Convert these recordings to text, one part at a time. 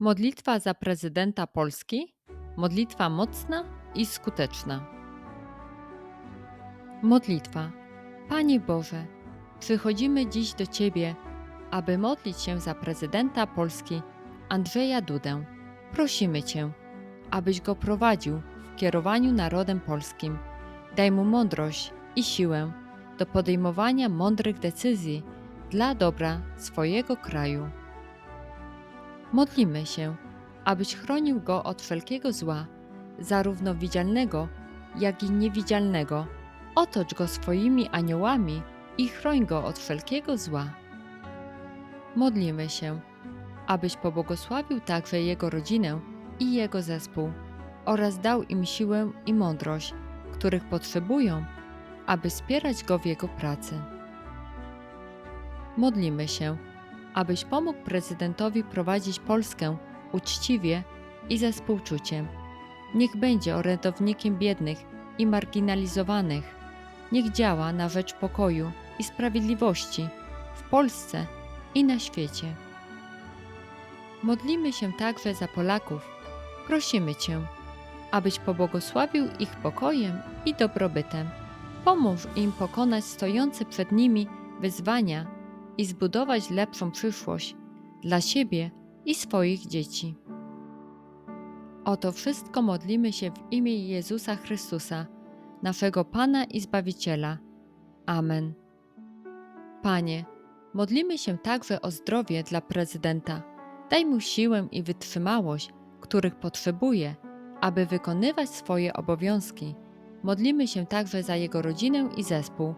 Modlitwa za prezydenta Polski. Modlitwa mocna i skuteczna. Modlitwa. Panie Boże, przychodzimy dziś do Ciebie, aby modlić się za prezydenta Polski Andrzeja Dudę. Prosimy Cię, abyś go prowadził w kierowaniu narodem polskim. Daj mu mądrość i siłę do podejmowania mądrych decyzji dla dobra swojego kraju. Modlimy się, abyś chronił go od wszelkiego zła, zarówno widzialnego, jak i niewidzialnego. Otocz go swoimi aniołami i chroń go od wszelkiego zła. Modlimy się, abyś pobłogosławił także jego rodzinę i jego zespół oraz dał im siłę i mądrość, których potrzebują, aby wspierać go w jego pracy. Modlimy się, abyś pomógł prezydentowi prowadzić Polskę uczciwie i ze współczuciem. Niech będzie orędownikiem biednych i marginalizowanych. Niech działa na rzecz pokoju i sprawiedliwości w Polsce i na świecie. Modlimy się także za Polaków. Prosimy Cię, abyś pobłogosławił ich pokojem i dobrobytem. Pomóż im pokonać stojące przed nimi wyzwania i zbudować lepszą przyszłość dla siebie i swoich dzieci. O to wszystko modlimy się w imię Jezusa Chrystusa, naszego Pana i Zbawiciela. Amen. Panie, modlimy się także o zdrowie dla prezydenta. Daj mu siłę i wytrzymałość, których potrzebuje, aby wykonywać swoje obowiązki. Modlimy się także za jego rodzinę i zespół,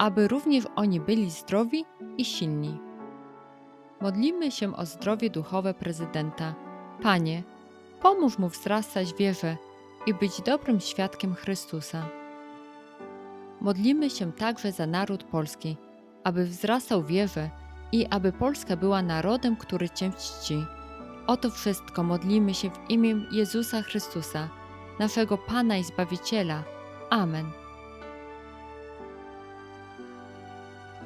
aby również oni byli zdrowi i silni. Modlimy się o zdrowie duchowe prezydenta. Panie, pomóż mu wzrastać wierze i być dobrym świadkiem Chrystusa. Modlimy się także za naród polski, aby wzrastał wierze i aby Polska była narodem, który Cię czci. O to wszystko modlimy się w imię Jezusa Chrystusa, naszego Pana i Zbawiciela. Amen.